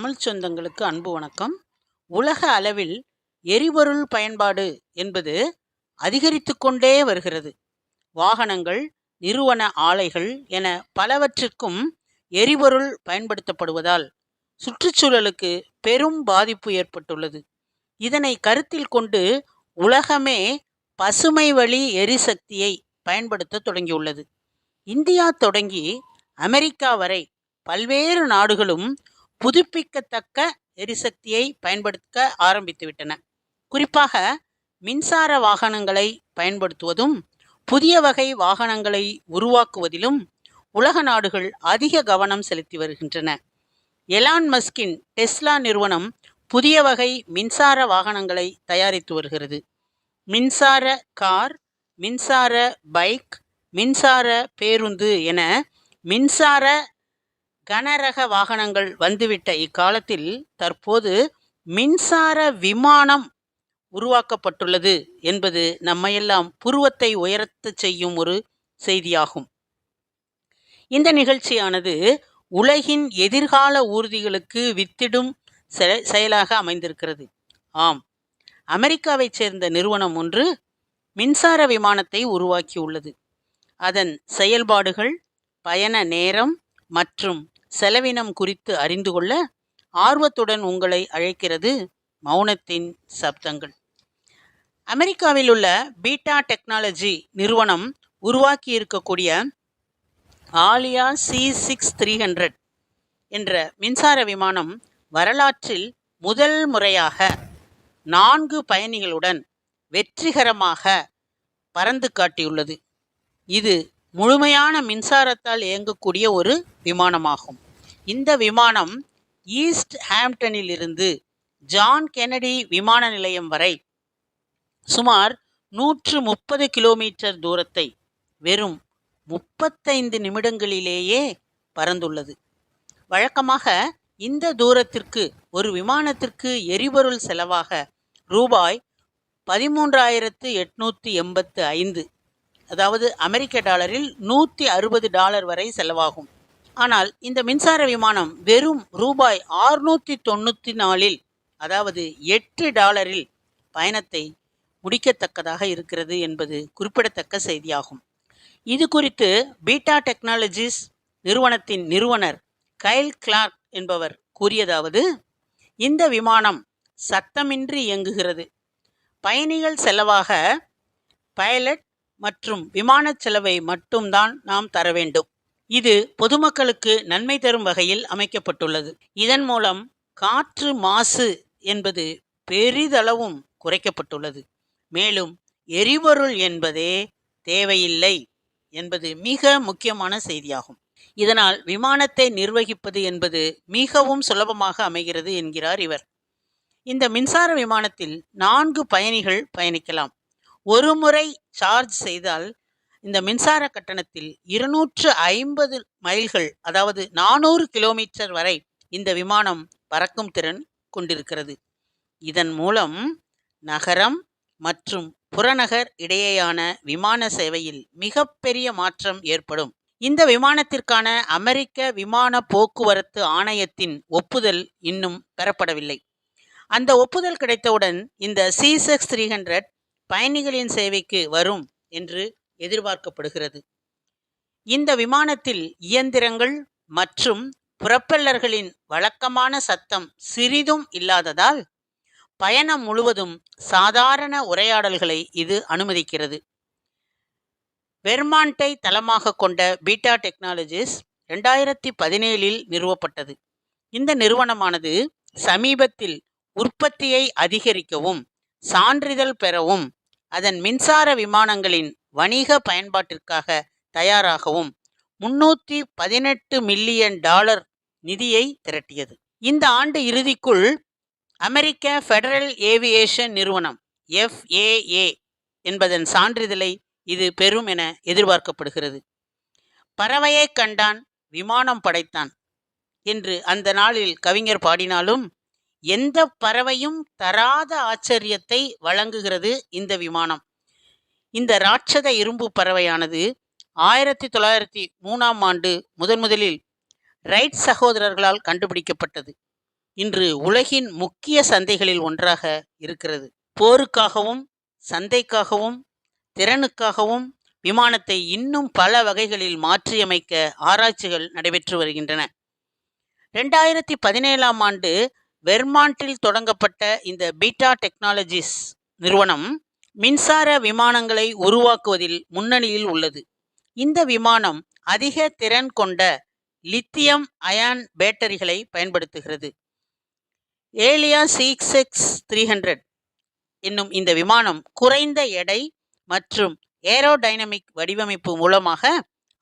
தமிழ் சொந்தங்களுக்கு அன்பு வணக்கம். உலக அளவில் எரிபொருள் பயன்பாடு என்பது அதிகரித்து கொண்டே வருகிறது. வாகனங்கள் நிறுவன ஆலைகள் என பலவற்றிற்கும் எரிபொருள் பயன்படுத்தப்படுவதால் சுற்றுச்சூழலுக்கு பெரும் பாதிப்பு ஏற்பட்டுள்ளது. இதனை கருத்தில் கொண்டு உலகமே பசுமை வழி எரிசக்தியை பயன்படுத்த தொடங்கியுள்ளது. இந்தியா தொடங்கி அமெரிக்கா வரை பல்வேறு நாடுகளும் புதுப்பிக்கத்தக்க எரிசக்தியை பயன்படுத்த ஆரம்பித்துவிட்டன குறிப்பாக மின்சார வாகனங்களை பயன்படுத்துவதும் புதிய வகை வாகனங்களை உருவாக்குவதிலும் உலக நாடுகள் அதிக கவனம் செலுத்தி வருகின்றன. எலான் மஸ்கின் டெஸ்லா நிறுவனம் புதிய வகை மின்சார வாகனங்களை தயாரித்து வருகிறது. மின்சார கார் மின்சார பைக் மின்சார பேருந்து என மின்சார கனரக வாகனங்கள் வந்துவிட்ட இக்காலத்தில் தற்போது மின்சார விமானம் உருவாக்கப்பட்டுள்ளது என்பது நம்மையெல்லாம் புருவத்தை உயரத்தச் செய்யும் ஒரு செய்தியாகும். இந்த நிகழ்ச்சியானது உலகின் எதிர்கால ஊர்திகளுக்கு வித்திடும் செ- செயலாக அமைந்திருக்கிறது. ஆம் அமெரிக்காவைச் சேர்ந்த நிறுவனம் ஒன்று மின்சார விமானத்தை உருவாக்கியுள்ளது. அதன் செயல்பாடுகள் பயண நேரம் மற்றும் செலவினம் குறித்து அறிந்து கொள்ள ஆர்வத்துடன் உங்களை அழைக்கிறது மௌனத்தின் சப்தங்கள். அமெரிக்காவில் உள்ள பீட்டா டெக்னாலஜி நிறுவனம் உருவாக்கி இருக்கக்கூடிய Alia C six three hundred என்ற மின்சார விமானம் வரலாற்றில் முதல் முறையாக நான்கு பயணிகளுடன் வெற்றிகரமாக பறந்து காட்டியுள்ளது. இது முழுமையான மின்சாரத்தால் இயங்கக்கூடிய ஒரு விமானமாகும். இந்த விமானம் ஈஸ்ட் ஹாம்ப்டனில் இருந்து ஜான் கெனடி விமான நிலையம் வரை சுமார் நூற்று முப்பது கிலோமீட்டர் தூரத்தை வெறும் முப்பத்தைந்து நிமிடங்களிலேயே பறந்துள்ளது. வழக்கமாக இந்த தூரத்திற்கு ஒரு விமானத்திற்கு எரிபொருள் செலவாக ரூபாய் பதிமூன்றாயிரத்து எட்நூற்றி எண்பத்து ஐந்து அதாவது அமெரிக்க டாலரில் நூற்றி அறுபது டாலர் வரை செலவாகும். ஆனால் இந்த மின்சார விமானம் வெறும் ரூபாய் ஆறுநூற்றி தொண்ணூற்றி நாலில் அதாவது எட்டு டாலரில் பயணத்தை முடிக்கத்தக்கதாக இருக்கிறது என்பது குறிப்பிடத்தக்க செய்தியாகும். இது குறித்து பீட்டா டெக்னாலஜிஸ் நிறுவனத்தின் நிறுவனர் கைல் கிளார்க் என்பவர் கூறியதாவது இந்த விமானம் சத்தமின்றி இயங்குகிறது. பயணிகள் செலவாக பைலட் மற்றும் விமானச் செலவை மட்டும்தான் நாம் தர வேண்டும். இது பொதுமக்களுக்கு நன்மை தரும் வகையில் அமைக்கப்பட்டுள்ளது. இதன் மூலம் காற்று மாசு என்பது பெரிதளவும் குறைக்கப்பட்டுள்ளது. மேலும் எரிபொருள் என்பதே தேவையில்லை என்பது மிக முக்கியமான செய்தியாகும். இதனால் விமானத்தை நிர்வகிப்பது என்பது மிகவும் சுலபமாக அமைகிறது என்கிறார் இவர். இந்த மின்சார விமானத்தில் நான்கு பயணிகள் பயணிக்கலாம். ஒரு முறை சார்ஜ் செய்தால் இந்த மின்சார கட்டணத்தில் இருநூற்று ஐம்பது மைல்கள் அதாவது நானூறு கிலோமீட்டர் வரை இந்த விமானம் பறக்கும் திறன் கொண்டிருக்கிறது. இதன் மூலம் நகரம் மற்றும் புறநகர் இடையேயான விமான சேவையில் மிகப்பெரிய மாற்றம் ஏற்படும். இந்த விமானத்திற்கான அமெரிக்க விமான போக்குவரத்து ஆணையத்தின் ஒப்புதல் இன்னும் பெறப்படவில்லை. அந்த ஒப்புதல் கிடைத்தவுடன் இந்த சி சிக்ஸ் த்ரீ ஹண்ட்ரட் பயணிகளின் சேவைக்கு வரும் என்று எதிர்பார்க்கப்படுகிறது. இந்த விமானத்தில் இயந்திரங்கள் மற்றும் புரப்பல்லர்களின் வழக்கமான சத்தம் சிறிதும் இல்லாததால் பயணம் முழுவதும் சாதாரண உரையாடல்களை இது அனுமதிக்கிறது. வெர்மாண்டை தளமாக கொண்ட பீட்டா டெக்னாலஜிஸ் ரெண்டாயிரத்தி பதினேழில் நிறுவப்பட்டது. இந்த நிறுவனமானது சமீபத்தில் உற்பத்தியை அதிகரிக்கவும் சான்றிதழ் பெறவும் அதன் மின்சார விமானங்களின் வணிக பயன்பாட்டிற்காக தயாராகவும் முன்னூற்றி பதினெட்டு மில்லியன் டாலர் நிதியை திரட்டியது. இந்த ஆண்டு இறுதிக்குள் அமெரிக்க ஃபெடரல் ஏவியேஷன் நிறுவனம் எஃப்ஏஏ என்பதன் சான்றிதழை இது பெறும் என எதிர்பார்க்கப்படுகிறது. பறவையை கண்டான் விமானம் படைத்தான் என்று அந்த நாளில் கவிஞர் பாடினாலும் எந்த பறவையும் தராத ஆச்சரியத்தை வழங்குகிறது இந்த விமானம். இந்த ராட்சத இரும்பு பறவையானது ஆயிரத்தி தொள்ளாயிரத்தி மூணாம் ஆண்டு முதன் முதலில் ரைட் சகோதரர்களால் கண்டுபிடிக்கப்பட்டது. இன்று உலகின் முக்கிய சந்தைகளில் ஒன்றாக இருக்கிறது. போருக்காகவும் சந்தைக்காகவும் திறனுக்காகவும் விமானத்தை இன்னும் பல வகைகளில் மாற்றியமைக்க ஆராய்ச்சிகள் நடைபெற்று வருகின்றன. ரெண்டாயிரத்தி பதினேழாம் ஆண்டு வெர்மாண்டில் தொடங்கப்பட்ட இந்த பீட்டா டெக்னாலஜிஸ் நிறுவனம் மின்சார விமானங்களை உருவாக்குவதில் முன்னணியில் உள்ளது. இந்த விமானம் அதிக திறன் கொண்ட லித்தியம் அயான் பேட்டரிகளை பயன்படுத்துகிறது. Alia six X three hundred என்னும் இந்த விமானம் குறைந்த எடை மற்றும் ஏரோடைனமிக் வடிவமைப்பு மூலமாக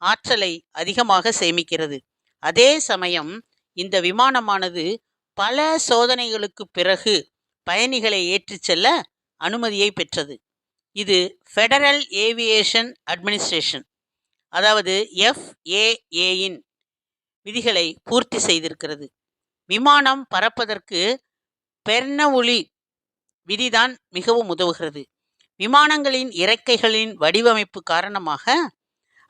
ஆற்றலை அதிகமாக சேமிக்கிறது. அதே சமயம் இந்த விமானமானது பல சோதனைகளுக்கு பிறகு பயணிகளை ஏற்றிச் செல்ல அனுமதியை பெற்றது. இது ஃபெடரல் ஏவியேஷன் அட்மினிஸ்ட்ரேஷன் அதாவது எஃப்ஏஏயின் விதிகளை பூர்த்தி செய்திருக்கிறது. விமானம் பறப்பதற்கு பெர்னவுலி விதிதான் மிகவும் உதவுகிறது. விமானங்களின் இறக்கைகளின் வடிவமைப்பு காரணமாக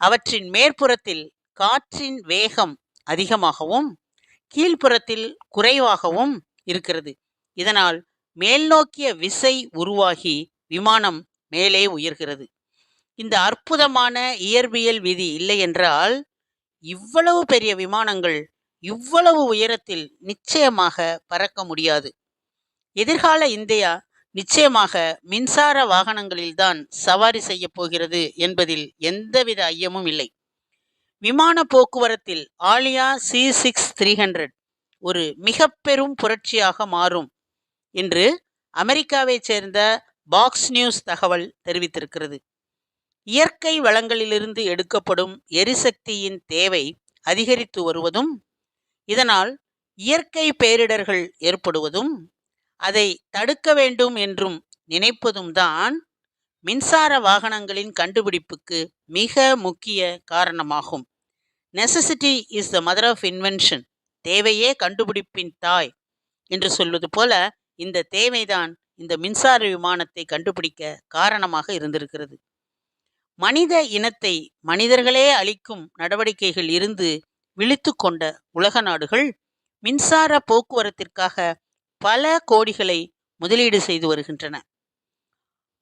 அவற்றின் மேற்புறத்தில் காற்றின் வேகம் அதிகமாகவும் கீழ்ப்புறத்தில் குறைவாகவும் இருக்கிறது. இதனால் மேல்நோக்கிய விசை உருவாகி விமானம் மேலே உயர்கிறது. இந்த அற்புதமான இயற்பியல் விதி இல்லை என்றால் இவ்வளவு பெரிய விமானங்கள் இவ்வளவு உயரத்தில் நிச்சயமாக பறக்க முடியாது. எதிர்கால இந்தியா நிச்சயமாக மின்சார வாகனங்களில்தான் சவாரி செய்ய போகிறது என்பதில் எந்தவித ஐயமும் இல்லை. விமான போக்குவரத்தில் Alia C six three hundred ஒரு மிக பெரும் புரட்சியாக மாறும் என்று அமெரிக்காவைச் சேர்ந்த பாக்ஸ் நியூஸ் தகவல் தெரிவித்திருக்கிறது. இயற்கை வளங்களிலிருந்து எடுக்கப்படும் எரிசக்தியின் தேவை அதிகரித்து வருவதும் இதனால் இயற்கை பேரிடர்கள் ஏற்படுவதும் அதை தடுக்க வேண்டும் என்றும் நினைப்பதும் தான் மின்சார வாகனங்களின் கண்டுபிடிப்புக்கு மிக முக்கிய காரணமாகும். Necessity is the mother of invention தேவையே கண்டுபிடிப்பின் தாய் என்று சொல்வது போல இந்த தேவைதான் இந்த மின்சார விமானத்தை கண்டுபிடிக்க காரணமாக இருந்திருக்கிறது. மனித இனத்தை மனிதர்களே அளிக்கும் நடவடிக்கைகள் இருந்து விழித்து கொண்ட உலக நாடுகள் மின்சார போக்குவரத்திற்காக பல கோடிகளை முதலீடு செய்து வருகின்றன.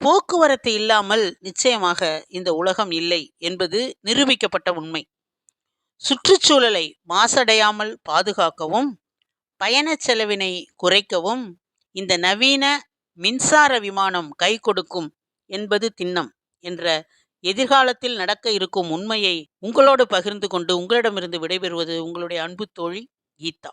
போக்குவரத்து இல்லாமல் நிச்சயமாக இந்த உலகம் இல்லை என்பது நிரூபிக்கப்பட்ட உண்மை. சுற்றுச்சூழலை மாசடையாமல் பாதுகாக்கவும் பயண செலவினை குறைக்கவும் இந்த நவீன மின்சார விமானம் கை கொடுக்கும் என்பது திண்ணம் என்ற எதிர்காலத்தில் நடக்க இருக்கும் உண்மையை உங்களோடு பகிர்ந்து கொண்டு உங்களிடமிருந்து விடைபெறுவது உங்களுடைய அன்பு தோழி கீதா.